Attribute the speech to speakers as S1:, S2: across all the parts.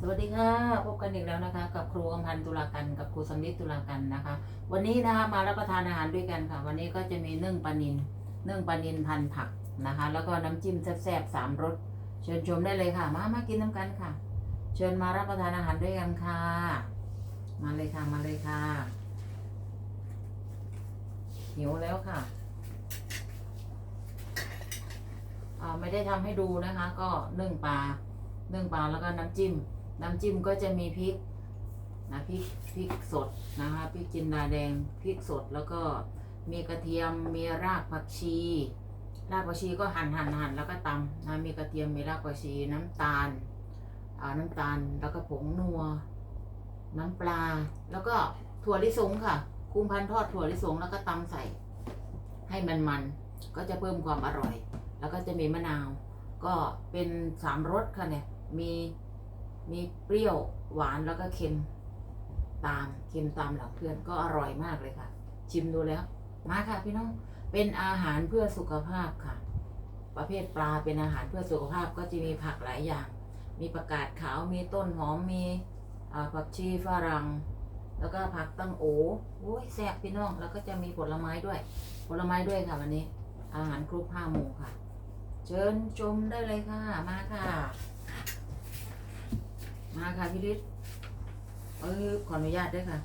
S1: สวัสดีค่ะพบกันอีกแล้วนะคะ กับครูอำพันธ์ตุลากันกับครูสำลิดตุลากันนะคะ วันนี้นะคะมารับประทานอาหารด้วยกันค่ะ วันนี้ก็จะมีนึ่งปลานินนึ่งปลานินพันผักนะคะ แล้วก็น้ำจิ้มแซ่บๆสามรสเชิญชมได้เลยค่ะ มามากินน้ำกันค่ะ เชิญมารับประทานอาหารด้วยกันค่ะ มาเลยค่ะมาเลยค่ะหิวแล้วค่ะไม่ได้ทำให้ดูนะคะ ก็นึ่งปลานึ่งปลาแล้วก็น้ำจิ้ม น้ำจิ้มก็จะมีพริกนะพริกพริกสดนะคะพริกจินดาแดงพริกสดแล้วก็มีกระเทียมมีรากผักชี รากผักชีก็หั่นหั่นหั่นแล้วก็ตำนะมีกระเทียมมีรากผักชีน้ำตาลอ่าน้ำตาลแล้วก็ผงนัว น้ำปลา แล้วก็ถั่วลิสงค่ะ คุมพันทอดถั่วลิสงแล้วก็ตำใส่ ให้มันมันก็จะเพิ่มความอร่อย แล้วก็จะมีมะนาว ก็เป็นสามรสค่ะเนี่ยมี มีเปรี้ยวหวานแล้วก็เค็มตามเค็มตามหลังเพื่อนก็อร่อยมากเลยค่ะ ชิมดูแล้ว มาค่ะพี่น้องเป็นอาหารเพื่อสุขภาพค่ะ ประเภทปลาเป็นอาหารเพื่อสุขภาพก็จะมีผักหลายอย่าง มีประกาศขาวมีต้นหอมมีผักชีฝรั่งแล้วก็ผักตั้งโอโอ้ยแซ่บพี่น้อง แล้วก็จะมีผลไม้ด้วย ผลไม้ด้วยค่ะวันนี้ อาหารครบห้าหมู่ค่ะ เชิญชมได้เลยค่ะ มาค่ะ มาค่ะพี่ฤทธิ์เออขออนุญาตด้วยค่ะ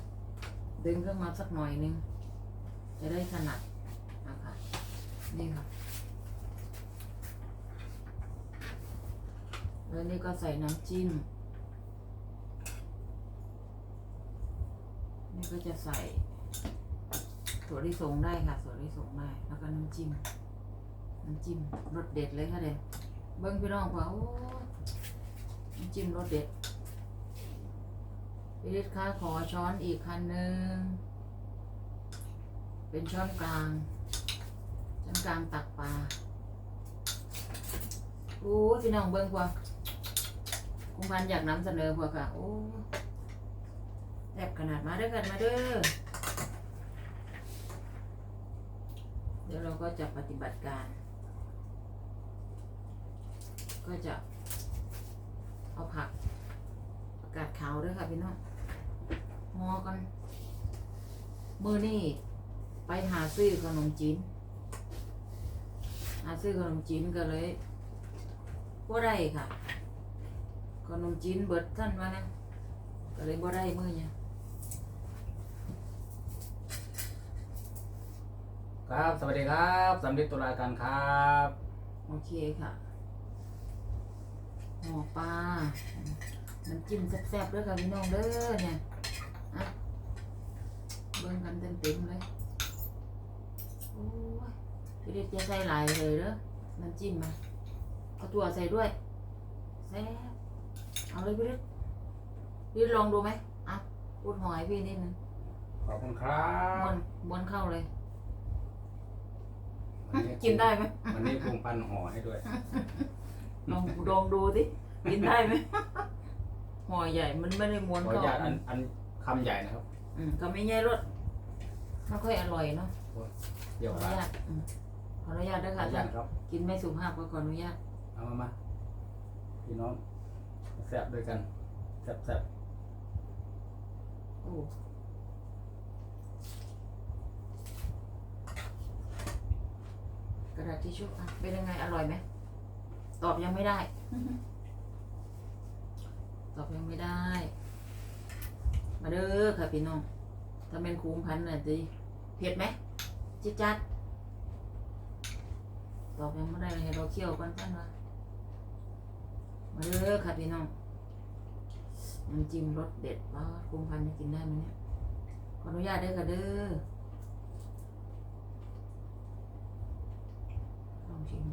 S1: ดึงขึ้นมาสักหน่อยนึง จะได้ถนัดนะคะนี่ค่ะ แล้วนี่ก็ใส่น้ำจิ้ม นี่ก็จะใส่ถั่วลิสงได้ค่ะถั่วลิสงได้ แล้วก็น้ำจิ้ม น้ำจิ้มรสเด็ดเลยค่ะเด็ดเบิ้งพี่น้องว่าโอ้น้ำจิ้มรสเด็ด พี่ฤทธิ์คะขอช้อนอีกคันหนึ่ง เป็นช้อนกลาง ช้อนกลางตักปลาโอ้พี่น้องเบิ้งพวกคุณพันอยากนำเสนอพวกค่ะ โอ้แซ่บขนาดมาด้อกันมาเด้อ เดี๋ยวเราก็จะปฏิบัติการ ก็จะเอาผักประกาศขาวด้วยค่ะพี่น้อง หอกันมือนี่ไปหาซื้อขนมจีนหาซื้อขนมจีนก็เลยบ่ได้ค่ะ ขนมจีนเบิดท่านว่านะก็เลยบ่ได้มือเนี่ย
S2: ครับ สวัสดีครับสำลิดตุลาการครับ
S1: โอเคค่ะห่อปลาน้ำจิ้มแซ่บๆด้วยค่ะพี่น้องเด้อเนี่ย อะเบิ่งกันเต็มๆเลยโอ้ยพี่เด็กจะใส่หลายเลยเด้อน้ำจิ้มมาเอาถั่วใส่ด้วยแซ่บเอาเลยพี่เด็กพี่เด็กลองดูไหมอะพูดหอยพี่นิดนึง
S2: ขอบคุณครั
S1: ม้ว
S2: บ
S1: นม้วนเข้าเลย
S2: วัน
S1: กินได้ไหม
S2: วันนี้พุงพันห่อให้ด้วย
S1: ลองลองดูสิกินได้ไหมห่อใหญ่มันไม่ได้ม้วน
S2: ขออ
S1: เข้า
S2: นุญาตอันอัน คำใหญ่นะครับ
S1: อืมก็ไม่ใช่รสไม่ค่อยอร่อยเนาะ
S2: เดี๋
S1: ข
S2: ยว
S1: ออ
S2: ว่า
S1: นุญาตอืมขออนุญาตด้วย
S2: ขอ
S1: ค่ะ
S2: อนุ
S1: ท่า
S2: ญานตครับ
S1: กินไม่สุภาพก็ขออนุญาต
S2: เอามามาพี่น้องแซ่บด้วยกันแซ่บแซ่บ
S1: โอ้กระดาษทิชชู่อะเป็นยังไงอร่อยไหมตอบยังไม่ได้ ตอบยังไม่ได้ มาเด้อค่ะพี่น้อง ถ้าเป็นคูมพันน่ะจีเผ็ดไหมจิดจัดตอบยังไม่ได้เลยให้เราเคี่ยวกันท่านวะมาเด้อค่ะพี่น้องน้ำจิ้มรสเด็ดว่าคูมพันจะกินได้ไหมเนี่ย ขออนุญาตเด้อค่ะเด้อลองชิม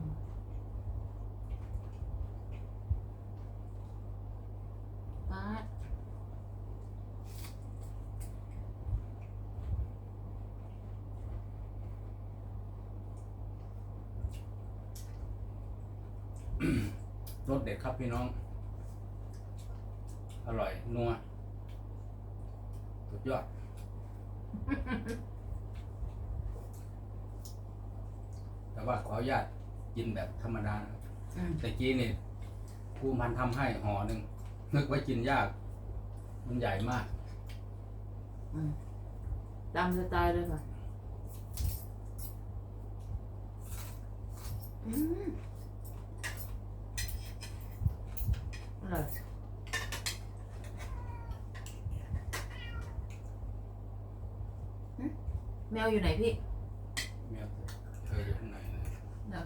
S2: รสเด็ดครับพี่น้อง อร่อย นัว สุดยอด แต่ว่าขออนุญาตกินแบบธรรมดานะครับ
S1: อืม
S2: แต่กี้นี่ครูพันทำให้ห่อหนึ่ง นึกว่ากินยาก มันใหญ่มาก
S1: อืมตามสไตล์เลยค่ะ อืมอร่อยหึแม วอยู่ไหนพี่
S2: แมวเธออยู่ข้างในเลย
S1: เดี๋ยว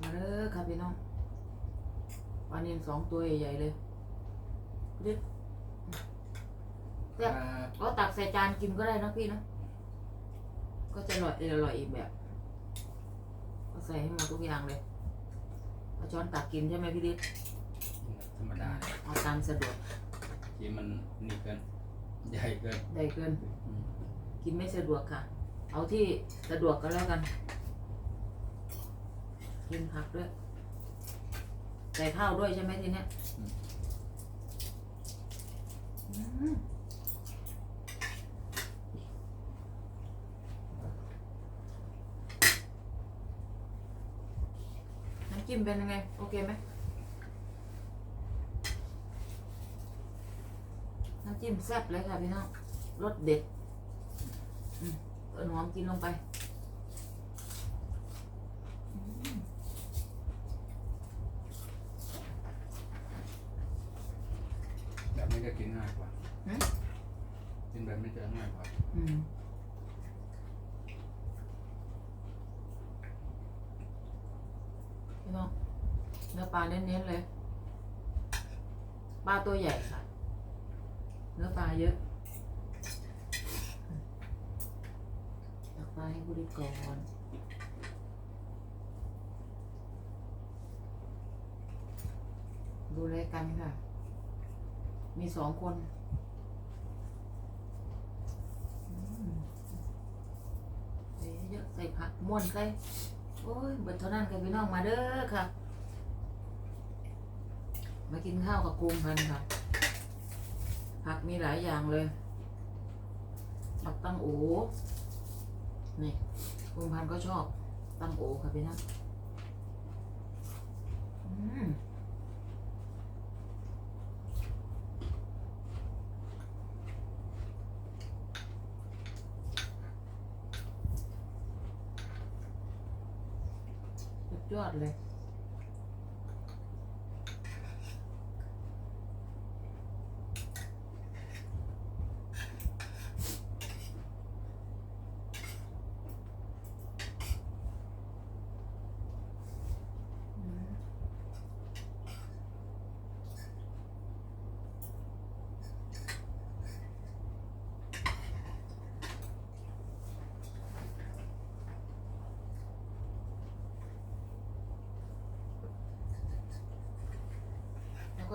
S1: มาเด้อครับพี่น้องปลาเนียนสองตัวใหญ่ๆเลยเด็ด
S2: ครั
S1: ก็ตักใส่จานกินก็ได้นะพี่นะก็จะอร่อยอร่อยอีกแบบ ก็ใส่ให้หมดทุกอย่างเลยเอาช้อนตักกินใช่ไหมพี่ดิษ
S2: ธรรมดา
S1: เอาตามสะดวก
S2: ที่มันนี่เกินใหญ่เกิน
S1: ได้เกิน
S2: อืม
S1: กินไม่สะดวกค่ะ เอาที่สะดวกก็แล้วกัน กินผักด้วย ใส่ข้าวด้วยใช่ไหมทีเนี้ยอืมน้ำจิ้มเป็นยังไง โอเคไหมำจิ้มแซ่บเลยค่ะพี่น้องรสเด็ดอืมต้นหอมกินลงไปอืม
S2: แบบนี้จะกินง่ายกว่า
S1: หืม
S2: กินแบบนี้จะง่ายกว่า
S1: อืมพี่น้องเนื้อปลาเน้นๆเลย ปลาตัวใหญ่ค่ะ เนื้อปลาเยอะตักปลาให้บรีก่อนดูแลกันค่ะ มีสองคนเยอะใส่ผักม่วนใส่โอ้ยเบิดเท่านั้นกันพี่น้องมาเด้อค่ะ มากินข้าวกับกุ้งพันค่ะ ผักมีหลายอย่างเลยผักตั้งโอนี่กุ้งพันก็ชอบตั้งโอค่ะพี่น้องอืมสุดยอดเลย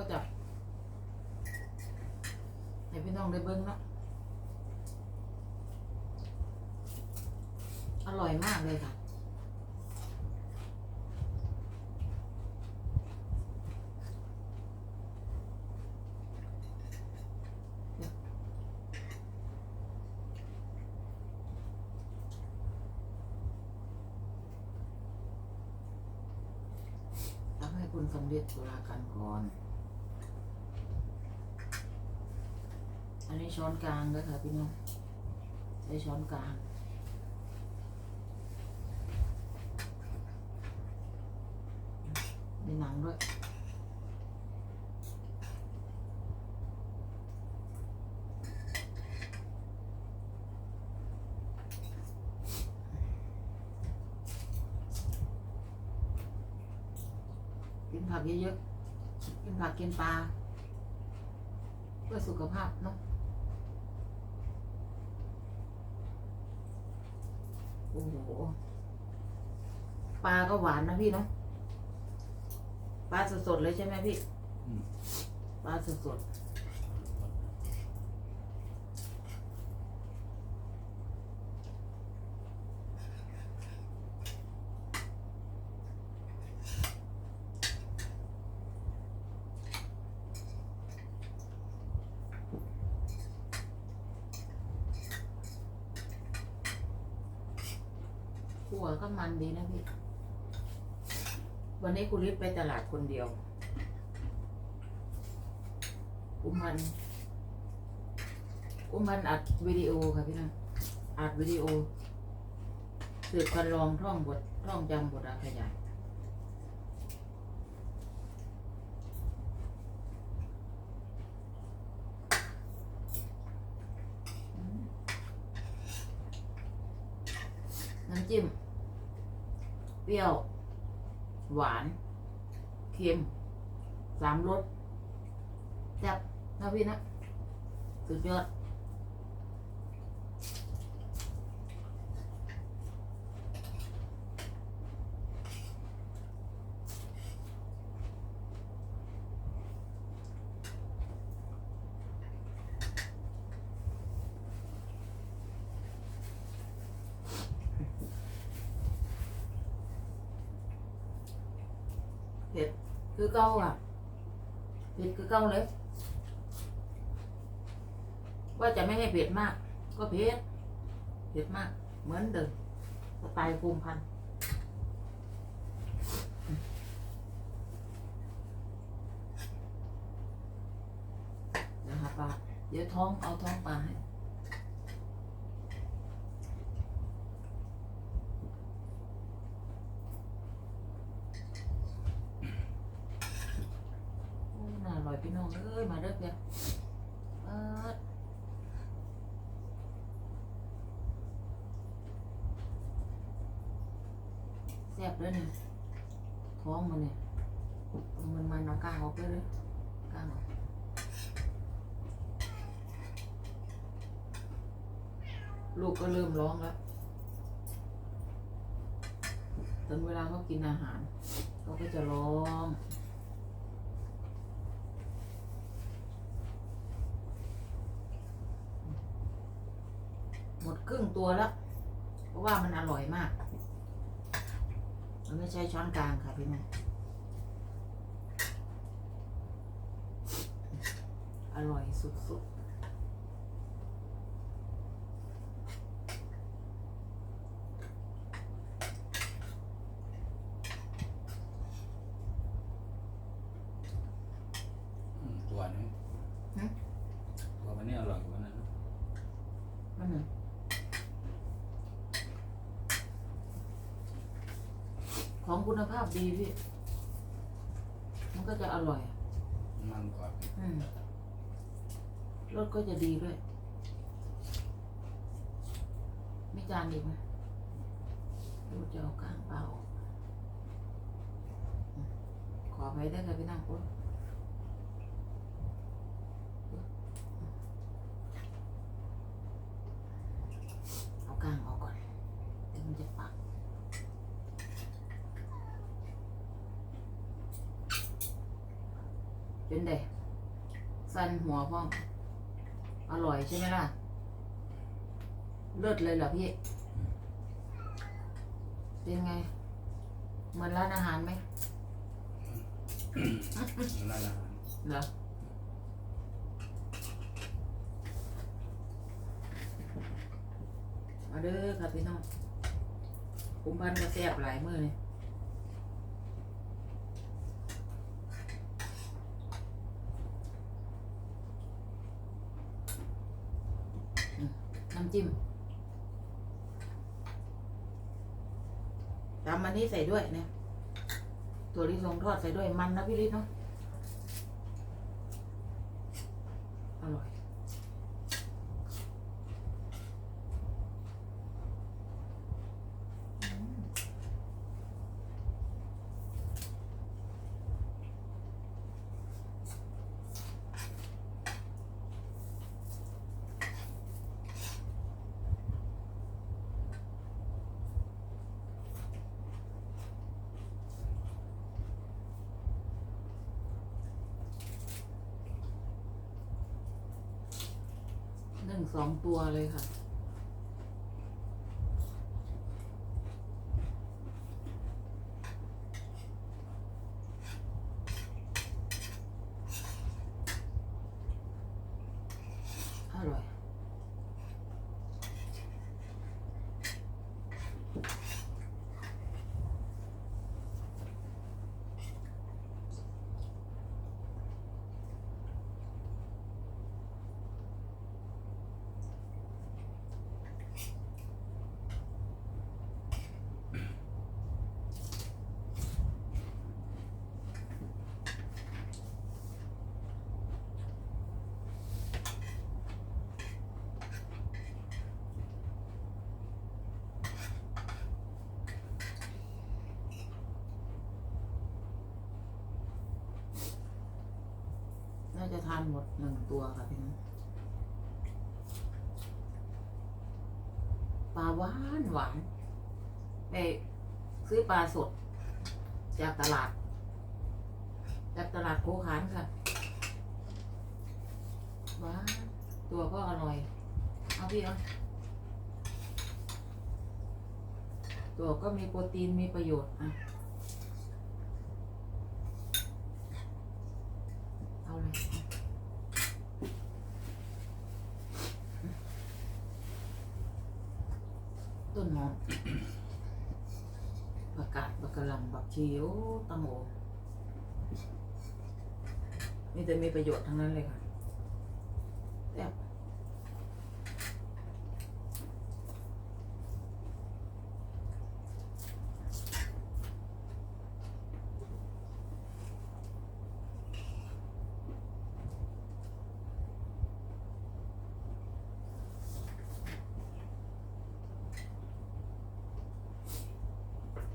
S1: ก็จะให้พี่น้องได้เบิ้งเนาะอร่อยมากเลยค่ะทำให้คุณสำเร็จตุลาการก่อน อันนี้ ช้อนกลางด้วยค่ะพี่น้องใช้ช้อนกลางมีหนังด้วยกินผักเยอะๆ กินผักกินปลา เพื่อสุขภาพเนาะ โอ้โหปลาก็หวานนะพี่เนาะปลาสดๆเลยใช่ไหมพี่
S2: อืม
S1: ปลาสดๆขั่วก็มันดีนะพี่ วันนี้ คุณลิศไปตลาดคนเดียวอุมันธุ์อุ้มพันอัดวิดีโอค่ะพี่น้องอัดวิดีโอสืบกันลองท่องบทท่องจำบทอาขยายน้ำจิ้ม เปรี้ยว หวาน เค็มสามรสแซ่บนะพี่นะ สุดยอด เผ็ด คือเก้าอะเผ็ดคือเก้าเลย ว่าจะไม่ให้เผ็ดมาก ก็เผ็ดเผ็ดมาก เหมือนเดิมสไตล์ภูมิพันธ์นะคะปลาเดี๋ยวท้องเอาท้องปลาให้ โอ้น่าอร่อยพี่น้องเอ้ย มาเด้อเพียเปิดแซ่ บเลยเนี่ยท้องมันเนี่ยมันมันเอากล้างออกไปเลยกล้างออกลูกก็เริ่มร้องแล้วตอนเวลาเขากินอาหารเขาก็จะร้องหมดครึ่งตัวแล้ว เพราะว่ามันอร่อยมาก เราไม่ใช่ช้อนกลางค่ะพี่แม่อร่อยสุดๆ
S2: อืมตัวนี้
S1: ฮะ
S2: ตัวมันนี่อร่อยกว่านั้นนะ
S1: มันหนึ่งของ คุณภาพดีพี่ มันก็จะอร่อย
S2: มันกว่า
S1: อืมรสก็จะดีด้วย ไม่จานอีกไหมดูจะเอากลางเปล่าออกอืมขอไปได้ค่ะพี่นั่งโอ๊ยเอากลางออกก่อนเดี๋ยวมันจะปัก เป็นเด็สันหัวพ่อมอร่อยใช่ไหมล่ะ เลิศเลยเหรอพี่ เป็นไง เหมือนร้านอาหารไหม
S2: มันน่ารัก
S1: เหรอมาเด้อครับพี่น้องคุมพันก็แซ่บหลายมือเลยอืมน้ำจิ้มตามมันนี้ใส่ด้วยเนี่ยตัวลิสงทอดใส่ด้วยมันนะพี่ลิศเนาะอร่อย หนึ่งสองตัวเลยค่ะ อร่อยานหมดหนึ่งตัวค่ะพี่น้องปลาหวานหวานไปซื้อปลาสด จากตลาด จากตลาดโคขานค่ะหวานตัวก็อร่อย เอาพี่เอาตัวก็มีโปรตีนมีประโยชน์อะ เอาเลยต้นหอมผักกาดผักกะหล่ำผักชีโอ้ ตังโอมีแต่มีประโยชน์ทั้งนั้นเลยค่ะแซ่บ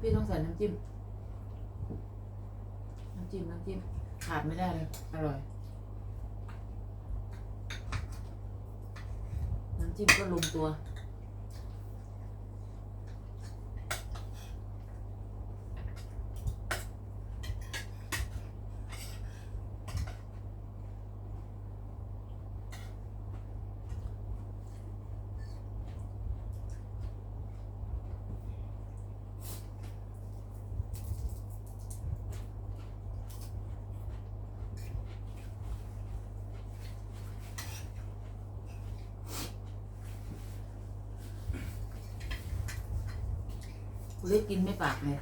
S1: พี่ต้องใส่น้ำจิ้ม น้ำจิ้ม น้ำจิ้ม ขาด ไม่ได้เลย อร่อย น้ำจิ้มก็ลงตัว เล็กกินไม่ปากเลย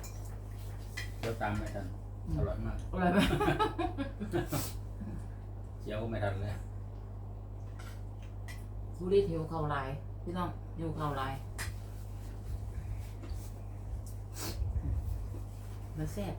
S2: เดี๋ยวตามไม่ทัน
S1: อืม
S2: อร่อยมาก
S1: อร่อยไหม
S2: เคี้ยวไม่ทันเลย
S1: บุรีเทียวเข่าลายพี่น้องอยู่เข่าลายมันแซ่บ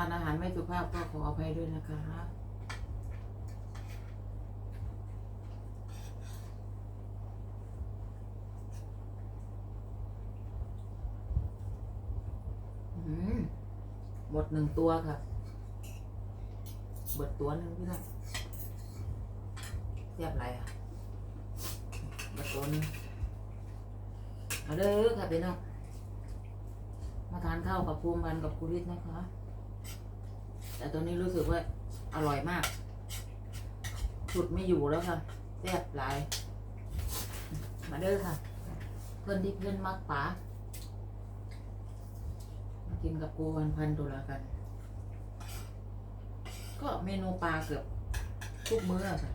S1: าทานอาหารไม่สุภาพก็ขออภัยด้วยนะคะอืมหมดหนึ่งตัวค่ะ เบิดตัวหนึ่งพี่น้องเทียบไรอะเบิดตัวหนึ่งมาเด้อค่ะพี่น้องมาทานข้าวกับภูมิกันกับคุริสนะคะ แต่ตัวนี้รู้สึกว่าอร่อยมากฉุดไม่อยู่แล้วค่ะแซ่บหลาย มาเด้อค่ะ เพื่อนที่เพื่อนมักป๋ามากินกับกูวันพันตุลากัน ก็เมนูปลาเกือบทุกมื้อค่ะ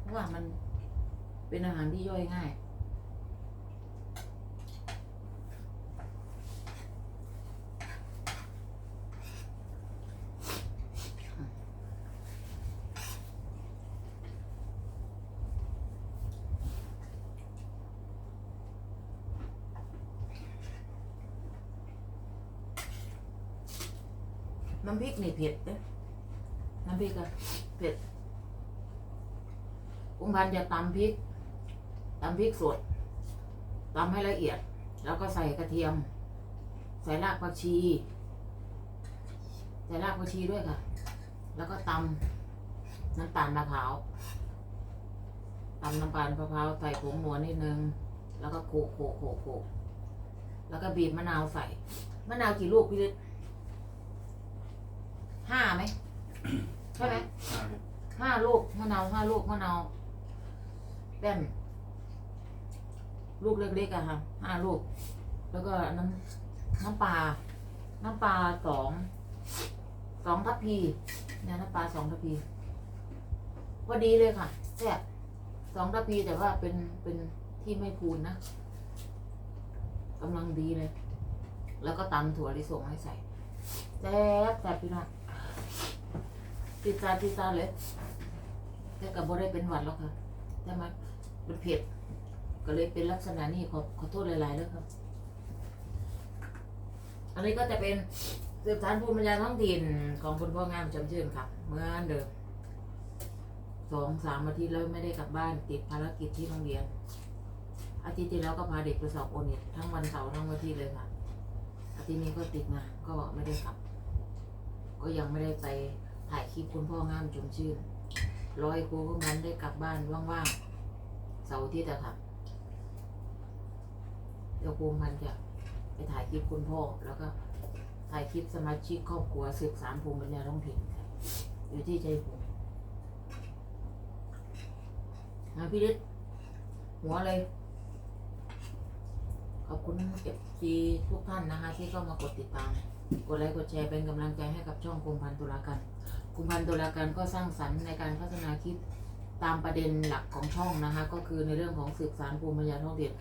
S1: เพราะว่ามันเป็นอาหารที่ย่อยง่าย น้ำพริกนี่เผ็ดเด้อน้ำพริกอะเผ็ดกุ้งพันจะตำพริกตำพริกสดตำให้ละเอียด แล้วก็ใส่กระเทียม ใส่รากผักชี ใส่รากผักชีด้วยค่ะ แล้วก็ตำน้ำตาลมะพร้าวตำน้ำตาลมะพร้าวใส่ผงนัวนิดนึง แล้วก็โขกโขกโขกโขกแล้วก็บีบมะนาวใส่ มะนาวกี่ลูกพี่ฤทธิ์ห้าไหม ใช่ไหม
S2: ห้าลูก
S1: ห้าลูกมะนาวห้าลูกมะนาวแป้นลูกเล็กๆอะค่ะห้าลูก แล้วก็น้ำน้ำปลา น้ำปลาสองสองทัพพีเนี่ยน้ำปลาสองทัพพีพอดีเลยค่ะแซ่บสองทัพพีแต่ว่าเป็นเป็นที่ไม่พูนนะกำลังดีเลย แล้วก็ตำถั่วลิสงให้ใส่แซ่บแซ่บพี่น้อง ติดตาติดตาเลย แต่กับโบได้เป็นหวัดแล้วค่ะ แต่มันมันเผ็ด ก็เลยเป็นลักษณะนี้ขอขอโทษหลายๆแล้วครับ อันนี้ก็จะเป็นสืบสานภูมิปัญญาท้องถิ่นของคุณพ่องามจำชื่นค่ะเหมื่อนเดิมสองสามอาทิตย์แล้วไม่ได้กลับบ้านติดภารกิจที่โรงเรียน อาทิตย์ที่แล้วก็พาเด็กไปสอบโอเน็ตทั้งวันเสาร์ทั้งวันที่เลยค่ะ อาทิตย์นี้ก็ติดงานก็ไม่ได้กลับ ก็ยังไม่ได้ไป ถ่ายคลิปคุณพ่องามจมชื่นร้อยครูพวกนั้นได้กลับบ้านว่างๆเสาร์อาที่แต่ค่ะเดี๋ยวภูมันจะไปถ่ายคลิปคุณพ่อแล้วก็ถ่ายคลิปสมาชิกครอบครัวสืบสารภูมิปัญญาท้องถิ่นอยู่ที่ใจผมนะพี่ฤทธิ์หัวเลยขอบคุณเอฟซีทุกท่านนะคะ ที่เข้ามากดติดตาม กดไลค์กดแชร์เป็นกำลังใจให้กับช่องกรมพันธุ์ตุลากา รกรมพันธ์ตุลาการก็สร้างสรรค์ในการพัฒนาคลิปตามประเด็นหลักของช่องนะคะ ก็คือในเรื่องของสืบสารภูมิปัญญาท้องถิ่น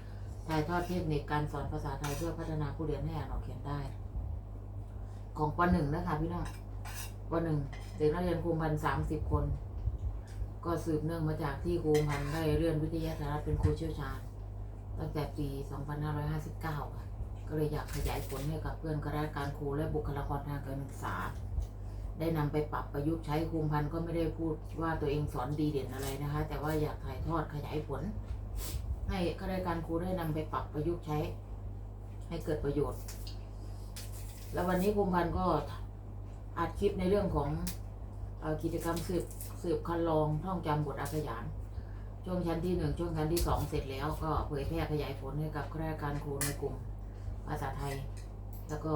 S1: ถ่ายทอดเทคนิคการสอนภาษาไทยเพื่อพัฒนาผู้เรียนให้อ่านออกเขียนได้ ของปหนึ่งนะคะพี่น้องปหนึ่งเด็กนักเรียนครูพันสามสิบคน ก็สืบเนื่องมาจากที่ครูพันได้เลื่อนวิทยาศาสตร์เป็นครูเชี่ยวชาญตั้งแต่ปี 2559 ค่ะ ก็เลยอยากขยายผลให้กับเพื่อนข้าราชการครูและบุคลากรทางการศึกษา ได้นำไปปรับประยุกต์ใช้ครูพันก็ไม่ได้พูดว่าตัวเองสอนดีเด่นอะไรนะคะ แต่ว่าอยากถ่ายทอดขยายผล ให้ข้าราชการครูได้นำไปปรับประยุกต์ใช้ ให้เกิดประโยชน์ แล้ววันนี้ครูพันก็อัดคลิปในเรื่องของอกิจกรรมสืบสืบคันลองท่องจำบทอักขยานช่วงชั้นที่หนึ่งช่วงชั้นที่สองเสร็จแล้วก็เผยแพร่ขยายผลให้กับข้าราชการครูในกลุ่มภาษาไทย แล้วก็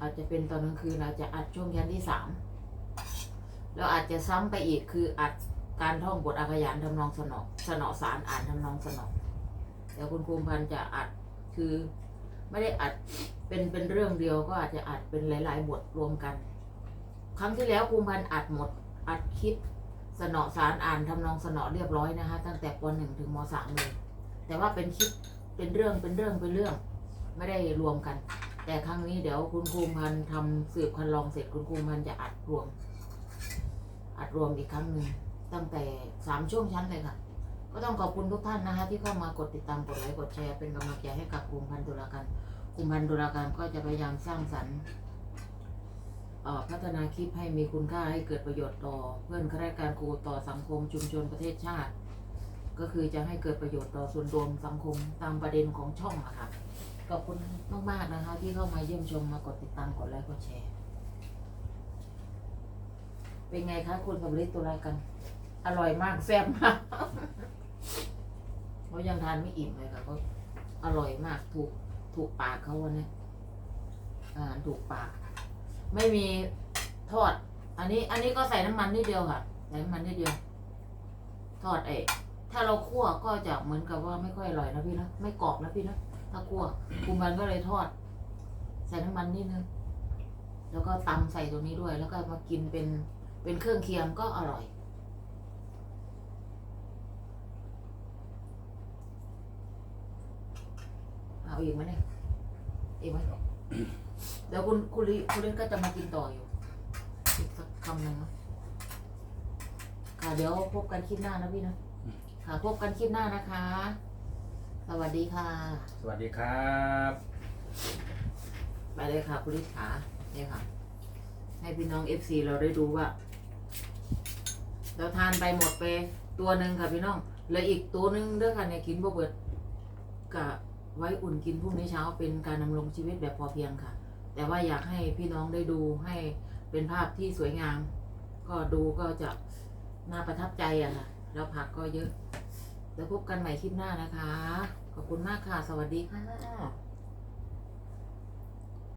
S1: อาจจะเป็นตอนกลางคืนอาจจะอัดช่วงชั้นที่สามแล้วอาจจะซ้ำไปอีกคืออัดการท่องบทอักขยานทำนองสนอสนอสารอ่านทำนองสนอเดี๋ยวคุณครูพันธ์จะอัดคือไม่ได้อัดเป็นเป็นเรื่องเดียวก็อาจจะอัดเป็นหลาย ๆ บทรวมกัน ครั้งที่แล้วภูมิพันธ์อัดหมด อัดคลิปสนอสารอ่านทำนองสนอเรียบร้อยนะคะ ตั้งแต่ปหนึ่งถึงมสามเลยแต่ว่าเป็นคลิปเป็นเรื่องเป็นเรื่องเป็นเรื่อง ไม่ได้รวมกัน แต่ครั้งนี้เดี๋ยวคุณครูพันธ์ทำสืบคันลองเสร็จคุณครูพันธ์จะอัดรวม อัดรวมอีกครั้งหนึ่งตั้งแต่สามช่วงชั้นเลยค่ะ ก็ต้องขอบคุณทุกท่านนะคะที่เข้ามากดติดตามกดไลค์กดแชร์เป็นกำลังใจให้กับกลุ่มพันธุรการกลุ่มพันธุรการก็จะพยายามสร้างสรรค์พัฒนาคลิปให้มีคุณค่าให้เกิดประโยชน์ต่อ เพื่อนข้าราชการครูต่อสังคมชุมชนประเทศชาติ ก็คือจะให้เกิดประโยชน์ต่อส่วนรวมสังคมตามประเด็นของช่องอะค่ะ อบคุณมาก ๆ นะคะ ที่เข้ามาเยี่ยมชมมากดติดตามกดไลค์กดแชร์ เป็นไงคะคุณกับลิตตัวรากัน อร่อยมากแซ่บมากเขายังทานไม่อิ่มเลยค่ะก็อร่อยมากถูกถูกปากเขาวันนี้อาหารถูกปาก ไม่มีทอด อันนี้ อันนี้ก็ใส่น้ำมันนิดเดียวค่ะใส่น้ำมันนิดเดียว ทอดเอ้ถ้าเราคั่วก็จะเหมือนกับว่าไม่ค่อยอร่อยนะพี่นะไม่กรอบนะพี่นะ ถ้าคั่วคุมมันก็เลยทอด ใส่น้ำมันนิดนึง แล้วก็ตำใส่ตรงนี้ด้วย แล้วก็มากินเป็นเป็นเครื่องเคียงก็อร่อย เอาอีกไหมเนี่ยอีกไหมเดี๋ยวคุณคุณลิคุณลิก็จะมากินต่ออยู่อีกสักคำหนึ่งนะค่ะเดี๋ยวพบกันคลิปหน้านะพี่นะค่ะพบกันคลิปหน้านะคะ สวัสดีค่ะ
S2: สวัสดีครับ
S1: ไปเลยค่ะคุณลิขาเนี่ยค่ะ ให้พี่น้องเอฟซีเราได้ดูว่า เราทานไปหมดไปตัวหนึ่งค่ะพี่น้องเหลืออีกตัวหนึ่งเด้อค่ะเนี่ยกินบ่เบิดกะไว้อุ่นกินพรุ่งนี้เช้าเป็นการดำรงชีวิตแบบพอเพียงค่ะ แต่ว่าอยากให้พี่น้องได้ดูให้เป็นภาพที่สวยงาม ก็ดูก็จะน่าประทับใจอะค่ะ แล้วผักก็เยอะ แล้วพบกันใหม่คลิปหน้านะคะ ขอบคุณมากค่ะ สวัสดีค่ะ